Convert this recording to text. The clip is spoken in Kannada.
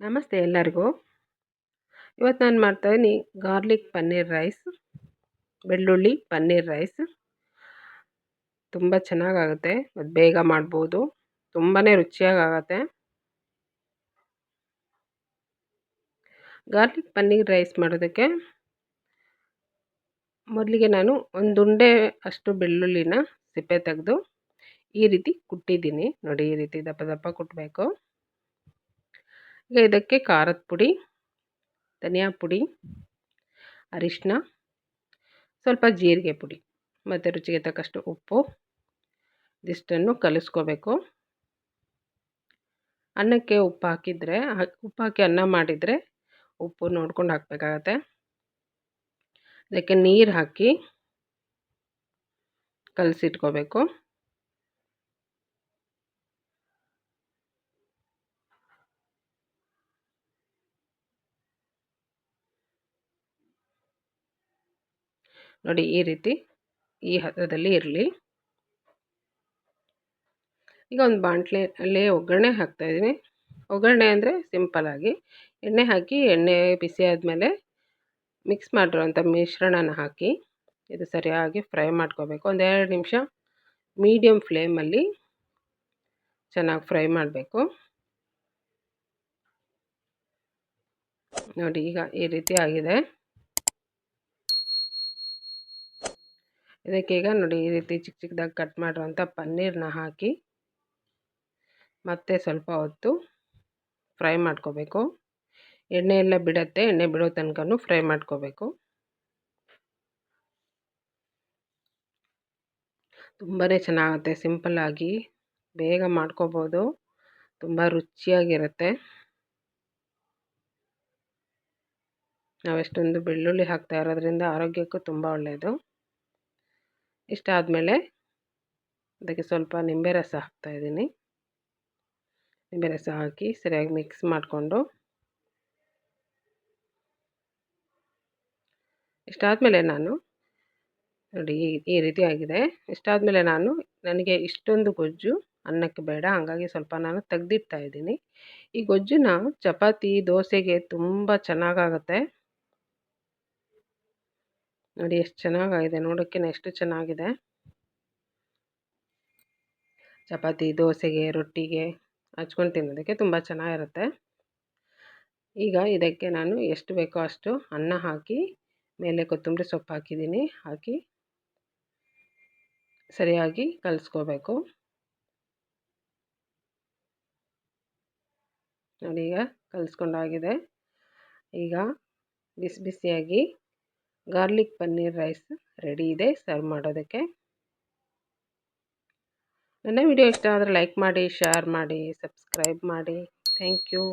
ನಮಸ್ತೆ ಎಲ್ಲರಿಗೂ. ಇವತ್ತು ನಾನು ಮಾಡ್ತಾಯಿದ್ದೀನಿ ಗಾರ್ಲಿಕ್ ಪನ್ನೀರ್ ರೈಸ್, ಬೆಳ್ಳುಳ್ಳಿ ಪನ್ನೀರ್ ರೈಸ್. ತುಂಬ ಚೆನ್ನಾಗಾಗುತ್ತೆ ಮತ್ತು ಬೇಗ ಮಾಡ್ಬೋದು. ತುಂಬಾ ರುಚಿಯಾಗತ್ತೆ ಗಾರ್ಲಿಕ್ ಪನ್ನೀರ್ ರೈಸ್ ಮಾಡೋದಕ್ಕೆ ಮೊದಲಿಗೆ ನಾನು ಒಂದು ಉಂಡೆ ಅಷ್ಟು ಬೆಳ್ಳುಳ್ಳಿನ ಸಿಪ್ಪೆ ತೆಗೆದು ಈ ರೀತಿ ಕುಟ್ಟಿದ್ದೀನಿ. ನೋಡಿ ಈ ರೀತಿ ದಪ್ಪ ದಪ್ಪ ಕುಟ್ಟಬೇಕು ಈಗ ಇದಕ್ಕೆ ಖಾರದ ಪುಡಿ, ಧನಿಯಾ ಪುಡಿ ಅರಿಶಿನ ಸ್ವಲ್ಪ ಜೀರಿಗೆ ಪುಡಿ, ಮತ್ತು ರುಚಿಗೆ ತಕ್ಕಷ್ಟು ಉಪ್ಪು, ಇದಿಷ್ಟನ್ನು ಕಲಿಸ್ಕೋಬೇಕು. ಅನ್ನಕ್ಕೆ ಉಪ್ಪು ಹಾಕಿದರೆ ಉಪ್ಪು ಹಾಕಿ ಅನ್ನ ಮಾಡಿದರೆ ಉಪ್ಪು ನೋಡ್ಕೊಂಡು ಹಾಕಬೇಕಾಗತ್ತೆ. ಇದಕ್ಕೆ ನೀರು ಹಾಕಿ ಕಲಸಿಟ್ಕೋಬೇಕು. ನೋಡಿ ಈ ರೀತಿ ಈ ಹದದಲ್ಲಿ ಇರಲಿ. ಈಗ ಒಂದು ಬಾಂಟ್ಲೆಯಲ್ಲಿ ಒಗ್ಗರಣೆ ಹಾಕ್ತಾಯಿದ್ದೀನಿ ಒಗ್ಗರಣೆ ಅಂದರೆ ಸಿಂಪಲಾಗಿ ಎಣ್ಣೆ ಹಾಕಿ ಎಣ್ಣೆ ಬಿಸಿ ಆದಮೇಲೆ ಮಿಕ್ಸ್ ಮಾಡಿರೋಂಥ ಮಿಶ್ರಣನ ಹಾಕಿ ಇದು ಸರಿಯಾಗಿ ಫ್ರೈ ಮಾಡ್ಕೋಬೇಕು. ಒಂದೆರಡು ನಿಮಿಷ ಮೀಡಿಯಮ್ ಫ್ಲೇಮಲ್ಲಿ ಚೆನ್ನಾಗಿ ಫ್ರೈ ಮಾಡಬೇಕು. ನೋಡಿ ಈಗ ಈ ರೀತಿ ಆಗಿದೆ. ಇದಕ್ಕೆ ಈಗ ನೋಡಿ ಈ ರೀತಿ ಚಿಕ್ಕ ಚಿಕ್ಕದಾಗಿ ಕಟ್ ಮಾಡಿರೋಂಥ ಪನ್ನೀರನ್ನ ಹಾಕಿ ಮತ್ತೆ ಸ್ವಲ್ಪ ಹೊತ್ತು ಫ್ರೈ ಮಾಡ್ಕೋಬೇಕು. ಎಣ್ಣೆ ಎಲ್ಲ ಬಿಡತ್ತೆ, ಎಣ್ಣೆ ಬಿಡೋ ತನಕ ಫ್ರೈ ಮಾಡ್ಕೋಬೇಕು. ತುಂಬಾ ಚೆನ್ನಾಗುತ್ತೆ ಸಿಂಪಲ್ಲಾಗಿ ಬೇಗ ಮಾಡ್ಕೋಬೋದು. ತುಂಬ ರುಚಿಯಾಗಿರುತ್ತೆ. ನಾವೆಷ್ಟೊಂದು ಬೆಳ್ಳುಳ್ಳಿ ಹಾಕ್ತಾ ಇರೋದ್ರಿಂದ ಆರೋಗ್ಯಕ್ಕೂ ತುಂಬ ಒಳ್ಳೆಯದು ಇಷ್ಟಾದಮೇಲೆ ಅದಕ್ಕೆ ಸ್ವಲ್ಪ ನಿಂಬೆ ರಸ ಹಾಕ್ತಾಯಿದ್ದೀನಿ ನಿಂಬೆ ರಸ ಹಾಕಿ ಸರಿಯಾಗಿ ಮಿಕ್ಸ್ ಮಾಡಿಕೊಂಡು. ಇಷ್ಟಾದಮೇಲೆ ನಾನು ನೋಡಿ ಈ ರೀತಿ ಆಗಿದೆ. ಇಷ್ಟಾದಮೇಲೆ ನಾನು ನನಗೆ ಇಷ್ಟೊಂದು ಗೊಜ್ಜು ಅನ್ನಕ್ಕೆ ಬೇಡ, ಹಾಗಾಗಿ ಸ್ವಲ್ಪ ನಾನು ತೆಗ್ದಿಡ್ತಾ ಇದ್ದೀನಿ. ಈ ಗೊಜ್ಜನ್ನ ಚಪಾತಿ, ದೋಸೆಗೆ ತುಂಬ ಚೆನ್ನಾಗಾಗುತ್ತೆ. ನೋಡಿ ಎಷ್ಟು ಚೆನ್ನಾಗಿದೆ ನೋಡೋಕ್ಕೆ ಎಷ್ಟು ಚೆನ್ನಾಗಿದೆ. ಚಪಾತಿ, ದೋಸೆಗೆ, ರೊಟ್ಟಿಗೆ ಹಚ್ಕೊಂಡು ತಿನ್ನೋದಕ್ಕೆ ತುಂಬ ಚೆನ್ನಾಗಿರುತ್ತೆ. ಈಗ ಇದಕ್ಕೆ ನಾನು ಎಷ್ಟು ಬೇಕೋ ಅಷ್ಟು ಅನ್ನ ಹಾಕಿ, ಮೇಲೆ ಕೊತ್ತಂಬರಿ ಸೊಪ್ಪು ಹಾಕಿದ್ದೀನಿ. ಹಾಕಿ ಸರಿಯಾಗಿ ಕಲಸ್ಕೋಬೇಕು. ನೋಡಿ ಈಗ ಕಲಿಸ್ಕೊಂಡಾಗಿದೆ. ಈಗ ಬಿಸಿ ಬಿಸಿಯಾಗಿ ಗಾರ್ಲಿಕ್ ಪನ್ನೀರ್ ರೈಸ್ ರೆಡಿ ಇದೆ, ಸರ್ವ್ ಮಾಡೋದಕ್ಕೆ. ನನ್ನ ವಿಡಿಯೋ ಇಷ್ಟ ಆದರೆ ಲೈಕ್ ಮಾಡಿ, ಶೇರ್ ಮಾಡಿ, ಸಬ್ಸ್ಕ್ರೈಬ್ ಮಾಡಿ. Thank you.